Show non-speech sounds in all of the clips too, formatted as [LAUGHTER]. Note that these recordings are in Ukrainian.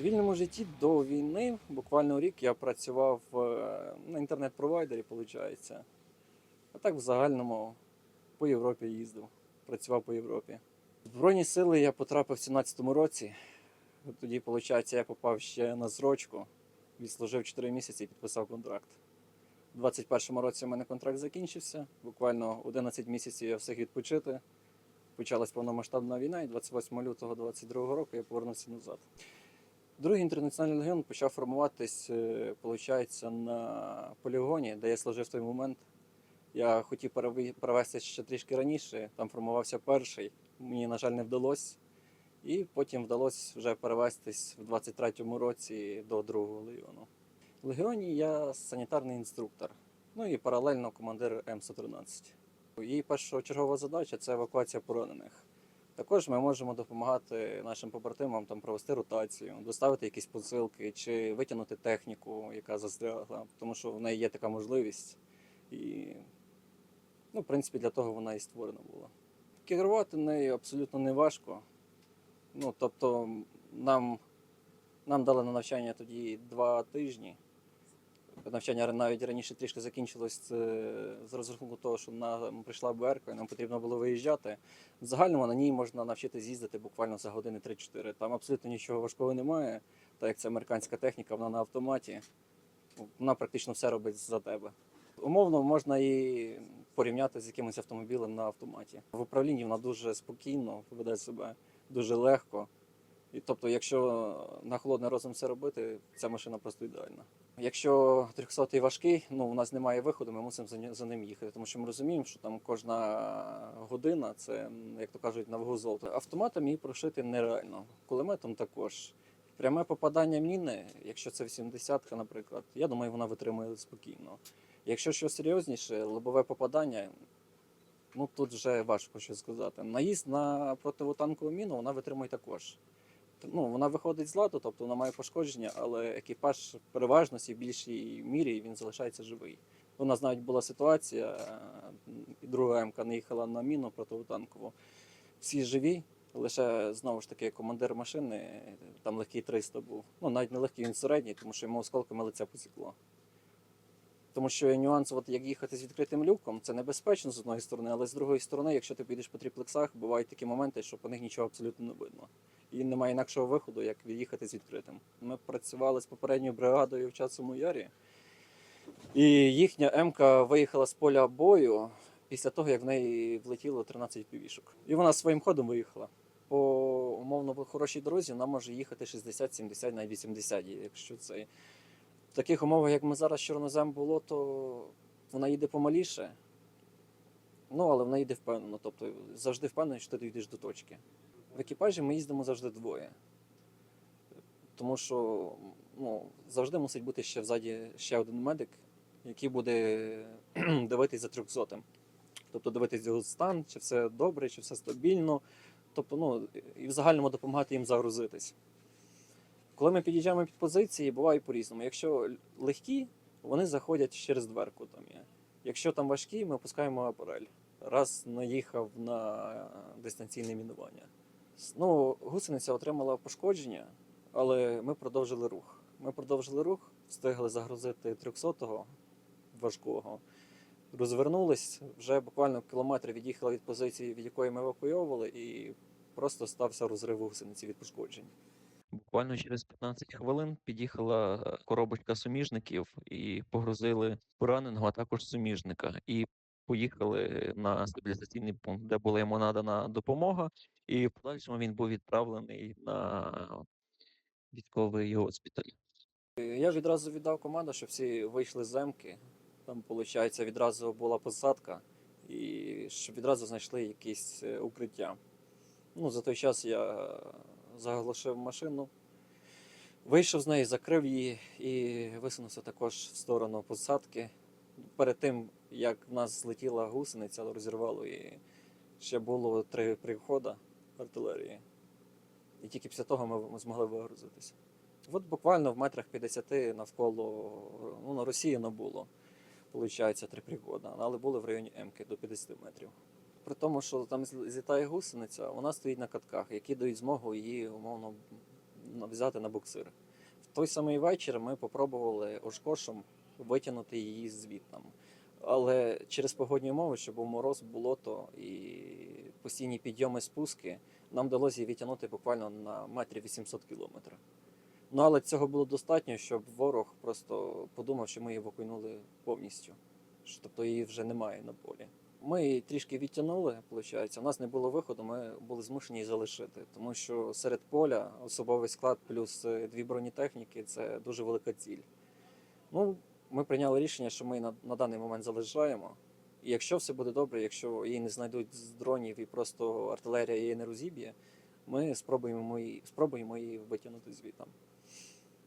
цивільному житті до війни, буквально рік, я працював е, на інтернет-провайдері, виходить. А так в загальному по Європі їздив, працював по Європі. Збройні сили я потрапив в 17-му році. Тоді, виходить, я попав ще на зрочку, відслужив 4 місяці і підписав контракт. У 21-му році у мене контракт закінчився. Буквально 11 місяців я встиг відпочити. Почалась повномасштабна війна, і 28 лютого 22 року я повернувся назад. Другий інтернаціональний легіон почав формуватись, е, виходить, на полігоні, де я служив в той момент. Я хотів перевестися ще трішки раніше, там формувався перший. Мені, на жаль, не вдалося. І потім вдалося вже перевестись в 23-му році до другого легіону. В легіоні я санітарний інструктор, ну і паралельно командир М113. Її першочергова задача це евакуація поранених. Також ми можемо допомагати нашим побратимам там провести ротацію, доставити якісь посилки чи витягнути техніку, яка застрягла, тому що в неї є така можливість. І, ну, в принципі, для того вона і створена була. Керувати нею абсолютно не важко. Ну, тобто, нам, нам дали на навчання тоді два тижні. Навчання навіть раніше трішки закінчилось з розрахунку того, що нам прийшла БРК, і нам потрібно було виїжджати. В загальному на ній можна навчитись їздити буквально за години 3-4. Там абсолютно нічого важкого немає, так як це американська техніка, вона на автоматі. Вона практично все робить за тебе. Умовно можна і порівняти з якимось автомобілем на автоматі. В управлінні вона дуже спокійно веде себе, дуже легко. І тобто, якщо на холодний розум все робити, ця машина просто ідеальна. Якщо 300 важкий, ну у нас немає виходу, ми мусимо за ним їхати, тому що ми розуміємо, що там кожна година це, як то кажуть, на вагу золота. Автоматом її прошити нереально. Кулеметом також. Пряме попадання міни, якщо це 80-ка, наприклад, я думаю, вона витримує спокійно. Якщо щось серйозніше, лобове попадання, ну тут вже важко щось сказати. Наїзд на противотанкову міну вона витримує також. Ну, вона виходить з ладу, тобто вона має пошкодження, але екіпаж переважності в більшій мірі він залишається живий. У нас навіть була ситуація, друга МК не їхала на міну противотанкову. Всі живі, лише знову ж таки командир машини, там легкий 300 був. Ну, навіть не легкий, він середній, тому що йому осколками лиця посікло. Тому що нюанс, от як їхати з відкритим люком, це небезпечно з одної сторони, але з другої сторони, якщо ти підеш по тріплексах, бувають такі моменти, що по них нічого абсолютно не видно. І немає інакшого виходу, як від'їхати з відкритим. Ми працювали з попередньою бригадою в Часовому Ярі, і їхня МК виїхала з поля бою після того, як в неї влетіло 13 півішок. І вона своїм ходом виїхала. По умовно хорошій дорозі вона може їхати 60, 70, навіть 80, якщо це. В таких умовах, як ми зараз чорнозем було, то вона їде помаліше. Ну, але вона їде впевнено. Тобто завжди впевнений, що ти дійдеш до точки. В екіпажі ми їздимо завжди двоє. Тому що ну, завжди мусить бути ще взаді ще один медик, який буде [CLEARS THROAT] дивитись за трьохсотим. Тобто дивитись його стан, чи все добре, чи все стабільно. Тобто, ну, і в загальному допомагати їм загрузитись. Коли ми під'їжджаємо під позиції, буває по-різному. Якщо легкі, вони заходять через дверку там є. Якщо там важкі, ми опускаємо апарель. Раз наїхав на дистанційне мінування. Ну, гусениця отримала пошкодження, але ми продовжили рух. Ми продовжили рух, встигли загрузити 300-го важкого. Розвернулись, вже буквально кілометр від'їхали від позиції, від якої ми евакуйовували, і просто стався розрив гусениці від пошкоджень. Буквально через 15 хвилин під'їхала е, коробочка суміжників і погрузили пораненого, а також суміжника. І поїхали на стабілізаційний пункт, де була йому надана допомога, і в подальшому він був відправлений на військовий госпіталь. Я відразу віддав команду, щоб всі вийшли з земки. Там, виходить, відразу була посадка, і щоб відразу знайшли якісь е, укриття. Ну, за той час я заглушив машину, вийшов з неї, закрив її і висунувся також в сторону посадки. Перед тим, як в нас злетіла гусениця, розірвало і ще було три приходи артилерії. І тільки після того ми змогли вигрузитися. От буквально в метрах 50 навколо ну, на Росії не було. Получається, три пригоди, але були в районі Емки до 50 метрів. При тому, що там злітає гусениця, вона стоїть на катках, які дають змогу її умовно взяти на буксир. В той самий вечір ми попробували ошкошем витягнути її звітом. Але через погодні умови, що був мороз, болото і постійні підйоми спуски, нам вдалося її відтягнути буквально на метрі 800 кілометрів. Ну але цього було достатньо, щоб ворог просто подумав, що ми її евакуйнули повністю. Тобто її вже немає на полі. Ми її трішки відтягнули, виходить. У нас не було виходу, ми були змушені її залишити, тому що серед поля особовий склад плюс дві бронетехніки це дуже велика ціль. Ну, ми прийняли рішення, що ми на, на даний момент залишаємо. І якщо все буде добре, якщо її не знайдуть з дронів і просто артилерія її не розіб'є, ми спробуємо її, спробуємо її витягнути звітом.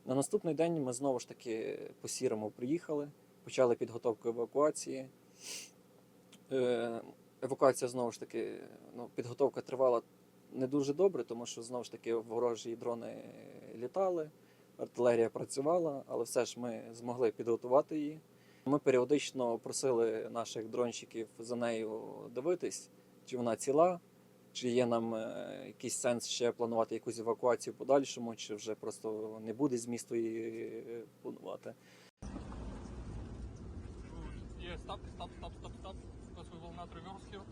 На наступний день ми знову ж таки по сірому приїхали, почали підготовку евакуації. Е, Евакуація знову ж таки, ну, підготовка тривала не дуже добре, тому що знову ж таки ворожі дрони літали, артилерія працювала, але все ж ми змогли підготувати її. Ми періодично просили наших дронщиків за нею дивитись, чи вона ціла, чи є нам е, якийсь сенс ще планувати якусь евакуацію в подальшому, чи вже просто не буде змісту її е, планувати. Stop, stop. Because we will not reverse here.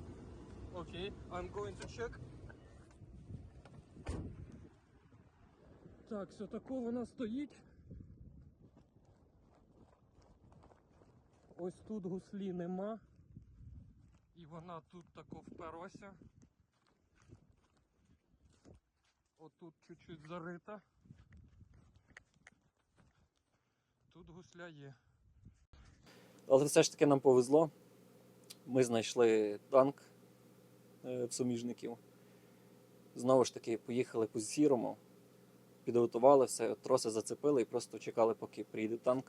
Okay, I'm going to check. Так, все тако вона стоїть. Ось тут гуслі нема. І вона тут тако вперлася. Отут чуть-чуть зарита. Тут гусля є. Але все ж таки нам повезло. Ми знайшли танк е, в суміжників. Знову ж таки, поїхали по сірому, підготували все, троси зацепили і просто чекали, поки приїде танк.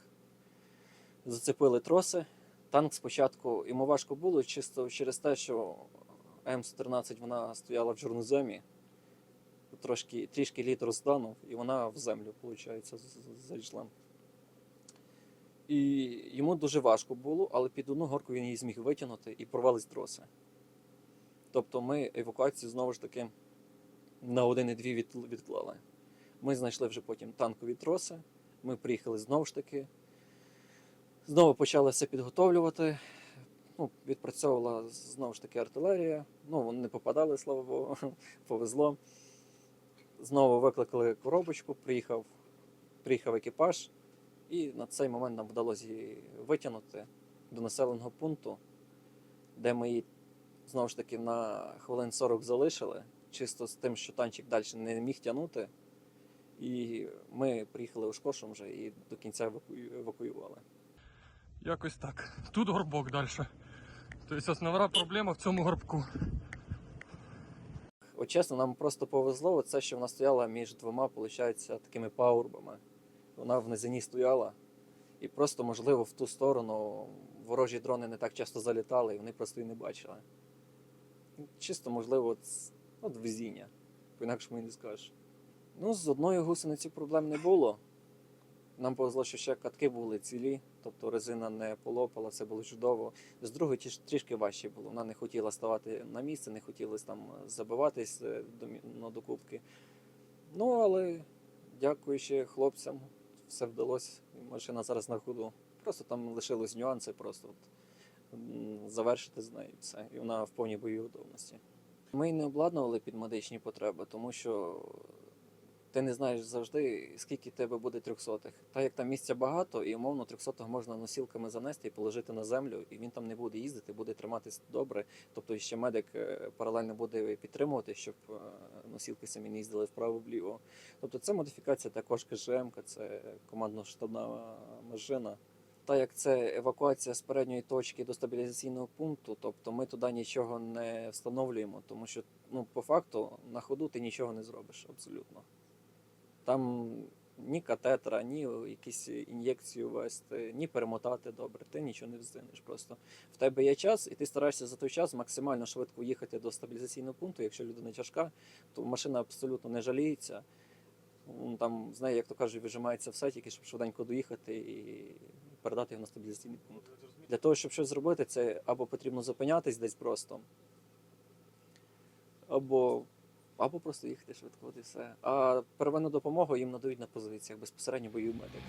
Зацепили троси. Танк спочатку йому важко було чисто через те, що М113 вона стояла в чорноземі. Трошки, трішки літ розтанув, і вона в землю, виходить, зайшла. І йому дуже важко було, але під одну горку він її зміг витягнути і порвались троси. Тобто ми евакуацію знову ж таки на один і дві відклали. Ми знайшли вже потім танкові троси. Ми приїхали знову ж таки. Знову почали все підготовлювати. Ну, відпрацьовувала знову ж таки артилерія. Ну, вони не попадали, слава Богу, [LAUGHS] повезло. Знову викликали коробочку, приїхав, приїхав екіпаж. І на цей момент нам вдалося її витягнути до населеного пункту, де ми її знову ж таки на хвилин 40 залишили, чисто з тим, що танчик далі не міг тягнути. І ми приїхали у Шкошем вже і до кінця евакуювали. Якось так. Тут горбок далі. Тобто основна проблема в цьому горбку. От чесно, нам просто повезло, це, що вона стояла між двома, виходить, такими паурбами. Вона в низині стояла, і просто, можливо, в ту сторону ворожі дрони не так часто залітали, і вони просто і не бачили. Чисто, можливо, от, с- от везіння. По-інакшому і не скажеш. Ну, з одною гусениці проблем не було. Нам повезло, що ще катки були цілі, тобто резина не полопала, все було чудово. З другої трішки важче було. Вона не хотіла ставати на місце, не хотіла там забиватись е, до мі- на докупки. Ну, але дякуючи хлопцям, все вдалося. Машина зараз на ходу. Просто там лишились нюанси, просто от, завершити з нею все. І вона в повній бойовій готовності. Ми не обладнували під медичні потреби, тому що ти не знаєш завжди, скільки тебе буде трьохсотих. Та як там місця багато, і умовно трьохсотого можна носілками занести і положити на землю, і він там не буде їздити, буде триматись добре. Тобто ще медик е, паралельно буде підтримувати, щоб е, носілки самі не їздили вправо-вліво. Тобто це модифікація також КЖМ, це командно-штабна машина. Та як це евакуація з передньої точки до стабілізаційного пункту, тобто ми туди нічого не встановлюємо, тому що ну, по факту на ходу ти нічого не зробиш абсолютно. Там ні катетра, ні якісь ін'єкцію ввести, ні перемотати добре, ти нічого не вздинеш. Просто в тебе є час, і ти стараєшся за той час максимально швидко їхати до стабілізаційного пункту. Якщо людина тяжка, то машина абсолютно не жаліється. Там з неї, як то кажуть, вижимається все, тільки щоб швиденько доїхати і передати його на стабілізаційний пункт. Для того, щоб щось зробити, це або потрібно зупинятись десь просто, або, або просто їхати швидко от і все. А первинну допомогу їм надають на позиціях безпосередньо бою медики.